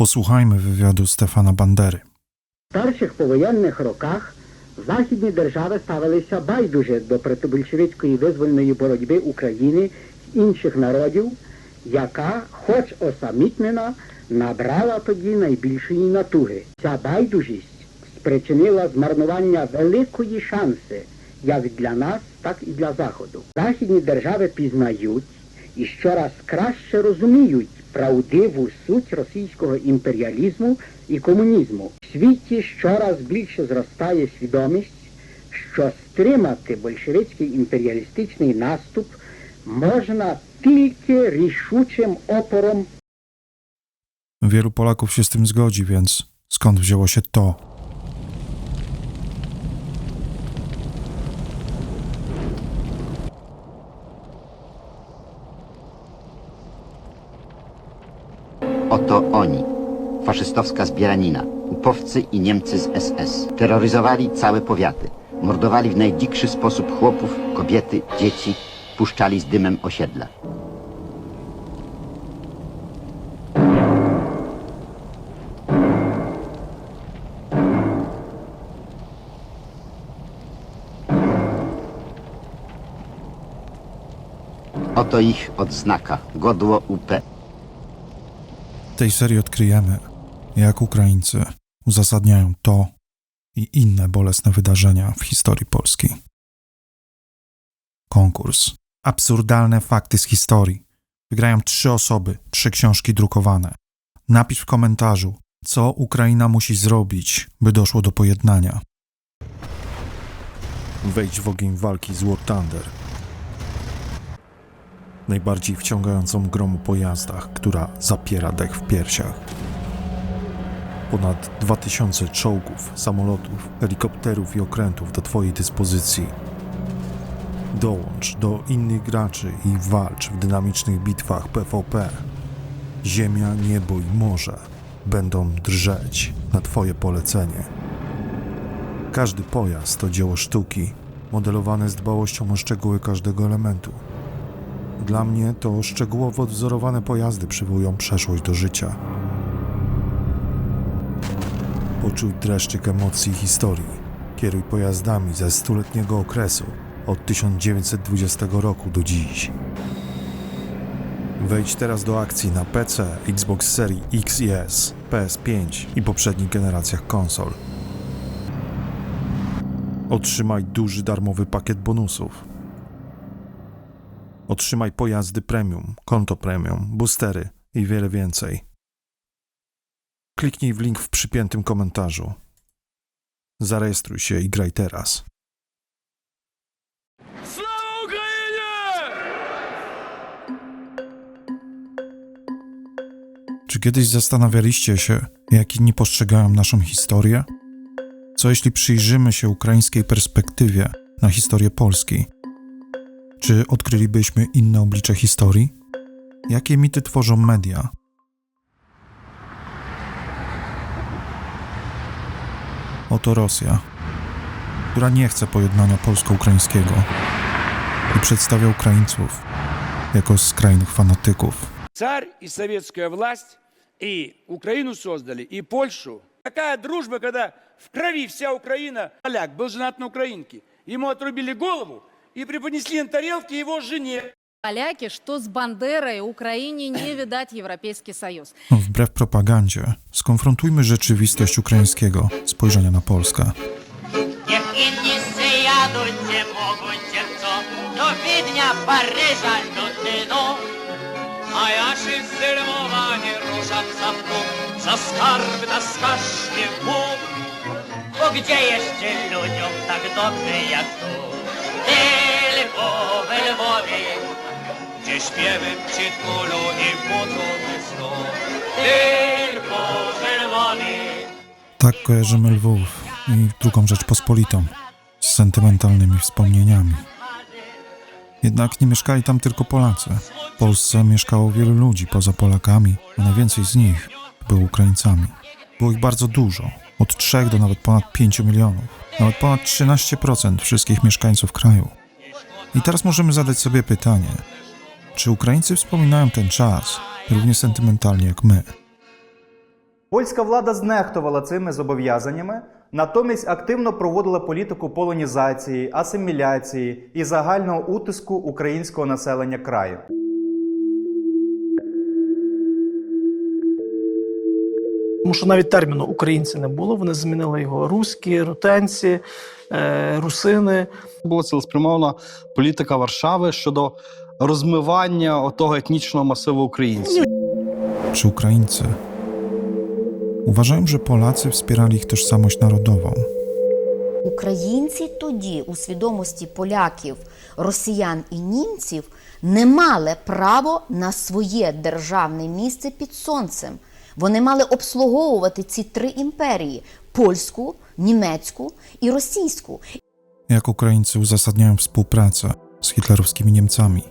Posłuchajmy wywiadu Stefana Bandery. В перших повоєнних роках західні держави ставилися байдуже до протибольшевицької визвольної боротьби України і інших народів, яка, хоч осамітнена, набрала тоді найбільшої натуги. Ця байдужість спричинила змарнування великої шанси як для нас, так і для Заходу. Західні держави пізнають і щораз краще розуміють правдиву суть російського імперіалізму і комунізму. В світі щораз більше зростає свідомість, що стримати большевицький імперіалістичний наступ можна тільки рішучим опором Wielu Polaków się z tym zgodzi, więc skąd wzięło się to? Oto oni, faszystowska zbieranina, upowcy i Niemcy z SS. Terroryzowali całe powiaty. Mordowali w najdzikszy sposób chłopów, kobiety, dzieci. Puszczali z dymem osiedla. Oto ich odznaka. Godło UP. Tej serii odkryjemy, jak Ukraińcy uzasadniają to i inne bolesne wydarzenia w historii Polski. Konkurs. Absurdalne fakty z historii. Wygrają trzy osoby, trzy książki drukowane. Napisz w komentarzu, co Ukraina musi zrobić, by doszło do pojednania. Wejdź w ogień walki z War Thunder. Najbardziej wciągającą grą o pojazdach, która zapiera dech w piersiach. Ponad 2000 czołgów, samolotów, helikopterów i okrętów do Twojej dyspozycji. Dołącz do innych graczy i walcz w dynamicznych bitwach PvP. Ziemia, niebo i morze będą drżeć na Twoje polecenie. Każdy pojazd to dzieło sztuki, modelowane z dbałością o szczegóły każdego elementu. Dla mnie to szczegółowo wzorowane pojazdy przywołują przeszłość do życia. Poczuj dreszczyk emocji i historii. Kieruj pojazdami ze stuletniego okresu, od 1920 roku do dziś. Wejdź teraz do akcji na PC, Xbox Series X i S, PS5 i poprzednich generacjach konsol. Otrzymaj duży darmowy pakiet bonusów. Otrzymaj pojazdy premium, konto premium, boostery i wiele więcej. Kliknij w link w przypiętym komentarzu. Zarejestruj się i graj teraz. Czy kiedyś zastanawialiście się, jak inni postrzegają naszą historię? Co jeśli przyjrzymy się ukraińskiej perspektywie na historię Polski Czy odkrylibyśmy inne oblicze historii? Jakie mity tworzą media? Oto Rosja, która nie chce pojednania polsko-ukraińskiego i przedstawia Ukraińców jako skrajnych fanatyków. Царь и советская власть, и Украину создали, и Польшу. Такая дружба, когда в крови вся Украина. Поляк был женат на украинке. Ему отрубили голову и преподнесли на тарелке его жене. Поляки, что с Бандерой Украине не видать Европейский Союз. Wbrew propagandzie, skonfrontujmy rzeczywistość ukraińskiego spojrzenia na Polskę. Niech inni przyjadą, gdzie mogą cię co, do Wiednia, Paryża, Londynu. A ja się zdenerwowanie ruszam za mną, za skarb taskasz mnie w Bóg. Bo gdzie jeszcze ludziom tak dobrze jak tylko we Lwowie, Gdzie śpiewem przytulą i budzą snu. Tylko w Lwowie. Tak kojarzymy Lwów i drugą Rzeczpospolitą z sentymentalnymi wspomnieniami. Jednak nie mieszkali tam tylko Polacy. W Polsce mieszkało wielu ludzi poza Polakami, a najwięcej z nich było Ukraińcami. Było ich bardzo dużo, od 3 do nawet ponad 5 milionów, nawet ponad 13% wszystkich mieszkańców kraju. I teraz możemy zadać sobie pytanie, czy Ukraińcy wspominają ten czas równie sentymentalnie jak my? Польська влада знехтувала цими зобов'язаннями, натомість активно проводила політику полонізації, асиміляції і загального утиску українського населення краю. Тому що навіть терміну українці не було. Вони змінили його русські, рутенці, русини. була цілеспрямована політика Варшави щодо розмивання отого етнічного масиву українців. Czy Ukraińcy uważają, że Polacy wspierali ich tożsamość narodową? Українці тоді у свідомості поляків, росіян і німців не мали право на своє державне місце під сонцем. Вони мали обслуговувати ці три імперії: польську, німецьку і російську. Jak Ukraińcy uzasadniają współpracę z hitlerowskimi Niemcami?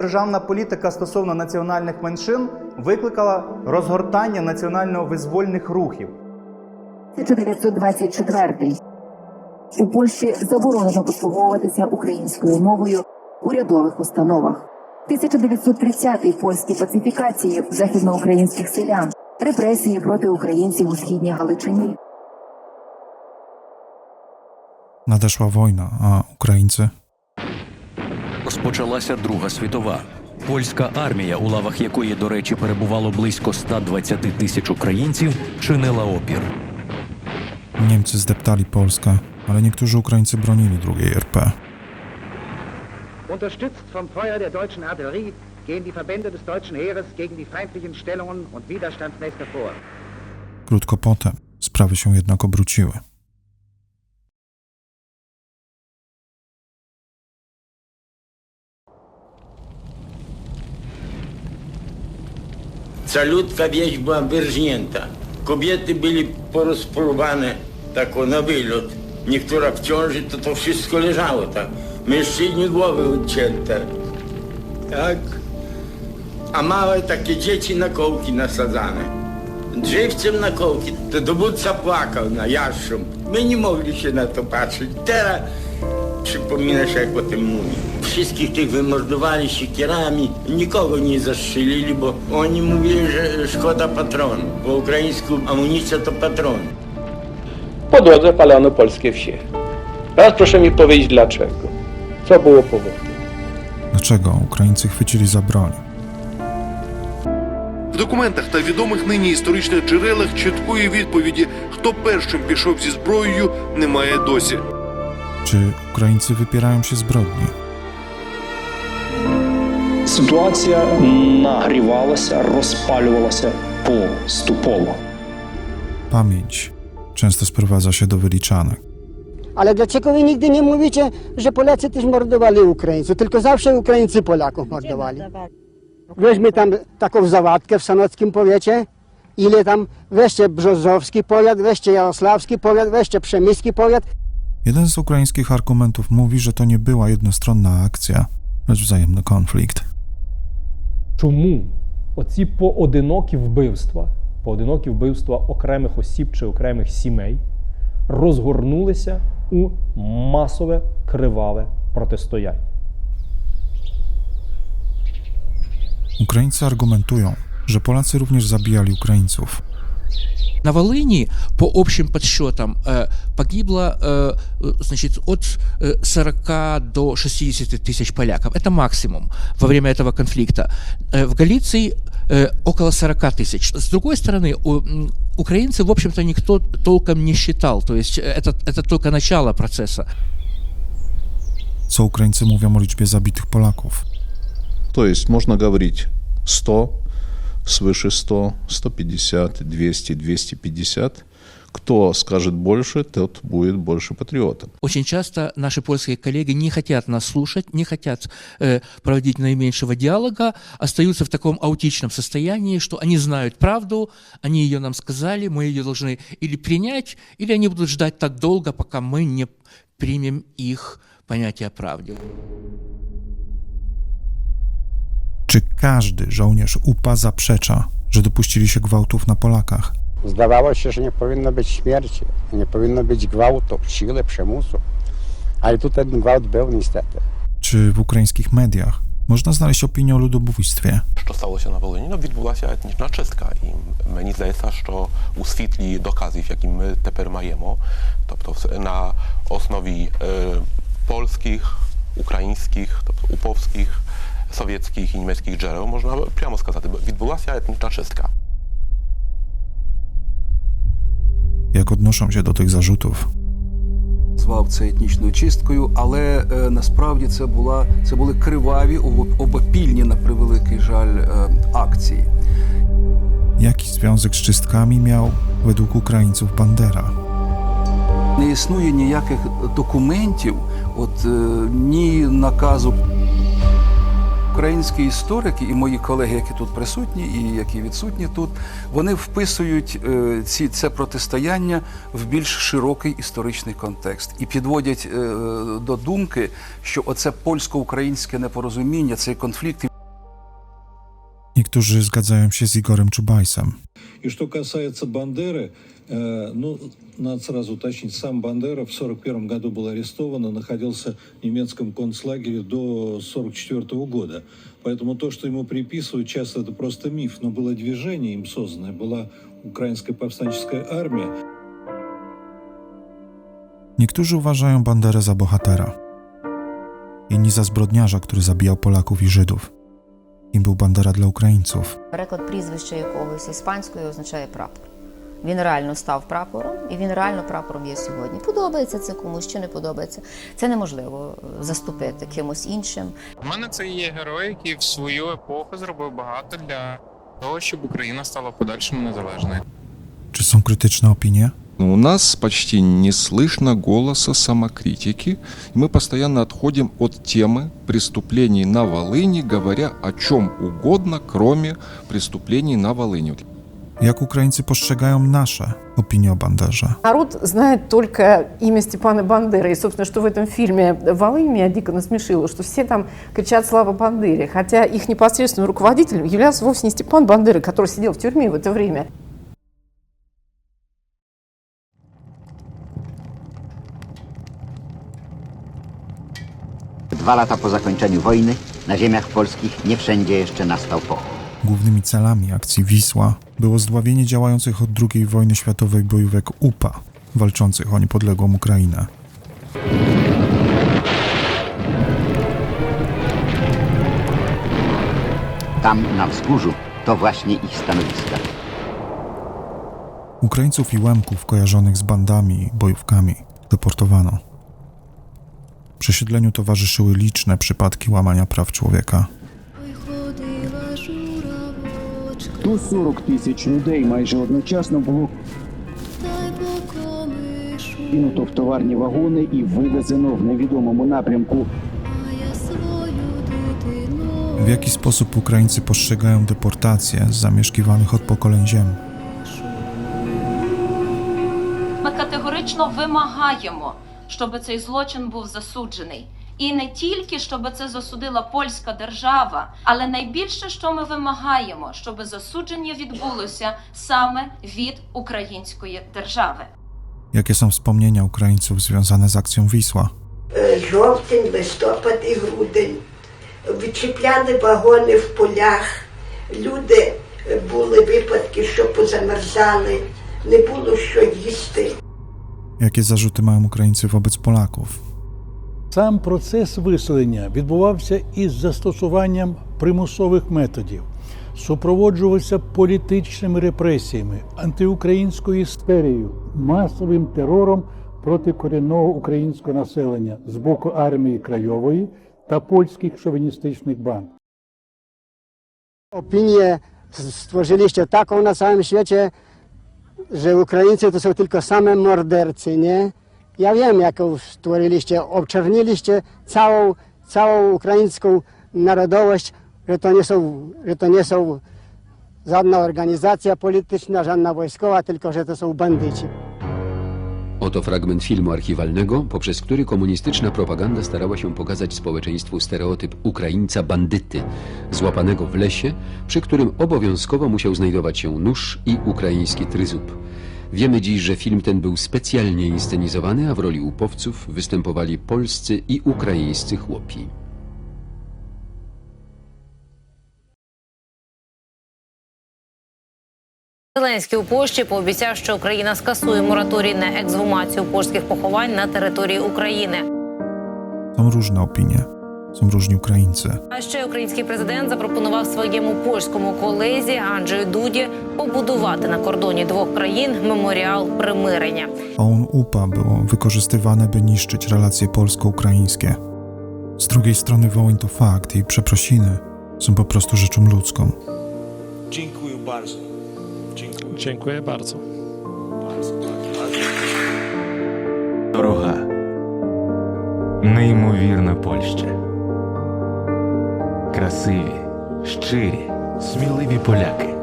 Державна політика стосовно національних меншин викликала розгортання національно-визвольних рухів. 1924. У Польщі заборонено послуговуватися українською мовою в урядових установах. 1930-й польські пацифікації західноукраїнських селян, репресії проти українців у східній Галичині. Nadeszła wojna, a Ukraińcy? Розпочалася Друга світова. Польська армія, у лавах якої, до речі, перебувало близько 120 тисяч українців, чинила опір. Niemcy zdeptali Polskę, ale niektórzy Ukraińcy bronili II RP. Unterstützt vom Feuer der deutschen Artillerie gehen die Verbände des deutschen Heeres gegen die feindlichen Stellungen und Widerstandsnester vor. Krótko potem sprawy się jednak obróciły. Calutka wieś była wyrżnięta. Kobiety byli porozpruwane tak o, na wylot. Niektóra w ciąży, to to wszystko leżało tak. Mężczyźni głowy odcięte. Tak. A małe takie dzieci na kołki nasadzane. Drzewcem na kołki, to dowódca płakał na jastrząb. My nie mogli się na to patrzeć. Teraz się, jak o tym mówi. Wszystkich tych wymordowali siekierami, nikogo nie zastrzelili, bo oni mówili, że szkoda patronu. Po ukraińsku amunicja to patron. Po drodze palono polskie wsie. Teraz proszę mi powiedzieć dlaczego. Co było powodem? Dlaczego Ukraińcy chwycili za broń? В документах та відомих нині історичних джерелах чіткої відповіді, хто першим пішов зі зброєю, немає досі. czy Ukraińcy wypierają się zbrodni. Sytuacja nagrywała się, rozpalywała się postupowo. Pamięć często sprowadza się do wyliczanek. Ale dlaczego wy nigdy nie mówicie, że Polacy też mordowali Ukraińców? Tylko zawsze Ukraińcy Polaków mordowali. Weźmy tam taką zawadkę w sanockim powiecie. Ile tam, weźcie Brzozowski powiat, weźcie Jarosławski powiat, weźcie Przemyski powiat. Jeden z ukraińskich argumentów mówi, że to nie była jednostronna akcja, lecz wzajemny konflikt. Чому оці поодинокі вбивства, поодинокі вбивства окремих осіб чи окремих сімей розгорнулися у масове криваве протистояння? Ukraińcy argumentują, że Polacy również zabijali Ukraińców. На Волыни, по общим подсчетам, э, погибло э, э, значит, от э, 40 до 60 тысяч поляков. Это максимум во время этого конфликта. Э, В Галиции э, около 40 тысяч. С другой стороны, украинцы, в общем-то, никто толком не считал. То есть э, это, это только начало процесса. Co Ukraińcy mówią o liczbie zabitych Polaków? То есть можно говорить 100, свыше 100, 150, 200, 250. Кто скажет больше, тот будет больше патриотом. Очень часто наши польские коллеги не хотят нас слушать, не хотят э, проводить наименьшего диалога, остаются в таком аутичном состоянии, что они знают правду, они ее нам сказали, мы ее должны или принять, или они будут ждать так долго, пока мы не примем их понятие о правде. Czy każdy żołnierz UPA zaprzecza, że dopuścili się gwałtów na Polakach? Здавалося, що не повинно бути смерті, не повинно бути гвалту, сили, примусу. Але тут один гвалт був, niestety. Czy w ukraińskich mediach Można znaleźć opinię o ludobójstwie. що сталося на Волині, ну, відбулася етнічна чистка. І мені здається, що у світлі доказів, які ми тепер маємо, тобто в- на основі е, польських, українських, тобто уповських, совєтських і німецьких джерел, можна прямо сказати, відбулася етнічна чистка. Jak odnoszą się do tych zarzutów? Звав це етнічною чисткою, але е, насправді це була це були криваві об- обопільні на превеликий жаль е, акції. Jaki związek z czystkami miał według Ukraińców Bandera? Не існує ніяких документів, от е, ні наказу. Українські історики і мої колеги, які тут присутні, і які відсутні тут, вони вписують е, ці це протистояння в більш широкий історичний контекст і підводять е, до думки, що оце польсько-українське непорозуміння, цей конфлікт Niektórzy zgadzają się z Igorem Czubajsem. И что касается Бандеры, э, ну, надо сразу уточнить, сам Бандера в 1941 году был арестован и находился в немецком концлагере до 1944 года. Поэтому то, что ему приписывают, часто это просто миф, но было движение им созданное, была украинская повстанческая армия. Niektórzy uważają Banderę za bohatera. Inni za zbrodniarza, który zabijał Polaków i Żydów. Kim był Bandera dla Ukraińców? Переклад прізвища якогось іспанською означає прапор. Він реально став прапором, і він реально прапором є сьогодні. Подобається це комусь чи не подобається. Це неможливо е, заступити кимось іншим. У мене це є герой, який в свою епоху зробив багато для того, щоб Україна стала в подальшому незалежною. Czy są krytyczne У нас почти не слышно голоса самокритики. и Мы постоянно отходим от темы преступлений на Волыни, говоря о чем угодно, кроме преступлений на Волыни. Jak Ukraińcy postrzegają nasze opinie o Banderze? Народ знает только имя Степана Бандеры. И, собственно, что в этом фильме «Волынь» меня дико насмешило, что все там кричат «Слава Бандере», хотя их непосредственным руководителем являлся вовсе не Степан Бандера, который сидел в тюрьме в это время. Dwa lata po zakończeniu wojny na ziemiach polskich nie wszędzie jeszcze nastał pokój. Głównymi celami akcji Wisła było zdławienie działających od II wojny światowej bojówek UPA, walczących o niepodległą Ukrainę. Tam na wzgórzu to właśnie ich stanowiska. Ukraińców i Łemków kojarzonych z bandami i bojówkami deportowano Przesiedleniu towarzyszyły liczne przypadki łamania praw człowieka. До 40 тисяч людей майже одночасно було кинуто в товарні вагони і вивезено в невідомому напрямку. W jaki sposób Ukraińcy postrzegają deportacje z zamieszkiwanych od pokoleń ziem? Ми категорично вимагаємо, щоб цей злочин був засуджений. І не тільки щоб це засудила польська держава, але найбільше, що ми вимагаємо, щоб засудження відбулося саме від української держави. Jakie są wspomnienia Ukraińców związane z akcją Wisła? Е, жовтень, листопад і грудень. Відчіпляли вагони в полях. Люди е, були випадки, що позамерзали, не було що їсти. Jakie zarzuty mają Ukraińcy wobec Polaków? Сам процес виселення відбувався із застосуванням примусових методів, супроводжувався політичними репресіями, антиукраїнською істерією, масовим терором проти корінного українського населення з боку армії Крайової та польських шовіністичних банд. Opinię stworzyliście taką na całym świecie, że Ukraińcy to są tylko same mordercy, nie? Ja wiem, jaką stworzyliście, obczerniliście całą, całą ukraińską narodowość, że to nie są, że to nie są żadna organizacja polityczna, żadna wojskowa, tylko że to są bandyci. Oto fragment filmu archiwalnego, poprzez który komunistyczna propaganda starała się pokazać społeczeństwu stereotyp Ukraińca bandyty, złapanego w lesie, przy którym obowiązkowo musiał znajdować się nóż i ukraiński tryzub. Wiemy dziś, że film ten był specjalnie inscenizowany, a w roli łupowców występowali polscy i ukraińscy chłopi. Зеленський у Польщі пообіцяв, що Україна скасує мораторій на ексгумацію польських поховань на території України. Są różne opinie, są różni Ukraińcy. А ще український президент запропонував своєму польському колезі Анджею Дуді побудувати на кордоні двох країн меморіал примирення. OUN UPA było wykorzystywane, by niszczyć relacje polsko-ukraińskie. Z drugiej strony wołyń to fakt i przeprosiny są po prostu rzeczą ludzką. Dziękuję bardzo. Dziękuję. Bardzo. Дорога, неймовірна Польща. Красиві, щирі, сміливі поляки.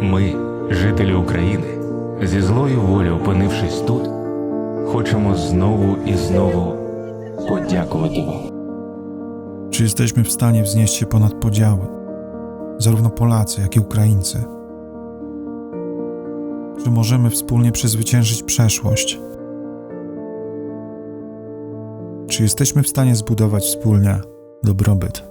Ми, жителі України, зі злою волі опинившись тут, хочемо знову і знову подякувати вам. Czy jesteśmy w stanie wznieść się ponad podziały? Zarówno Polacy, jak i Ukraińcy. Czy możemy wspólnie przezwyciężyć przeszłość? Czy jesteśmy w stanie zbudować wspólnie dobrobyt?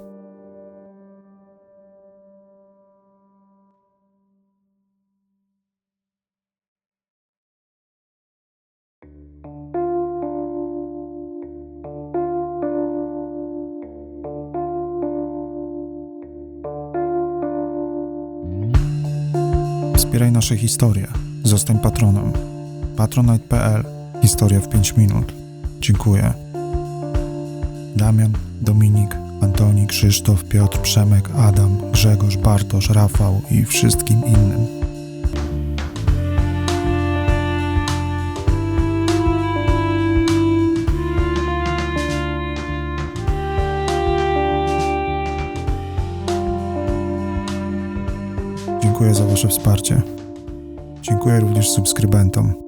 Wspieraj nasze historie. Zostań patronem. Patronite.pl Historia w 5 minut. Dziękuję. Damian, Dominik, Antoni, Krzysztof, Piotr, Przemek, Adam, Grzegorz, Bartosz, Rafał i wszystkim innym. Dziękuję za Wasze wsparcie. Dziękuję również subskrybentom.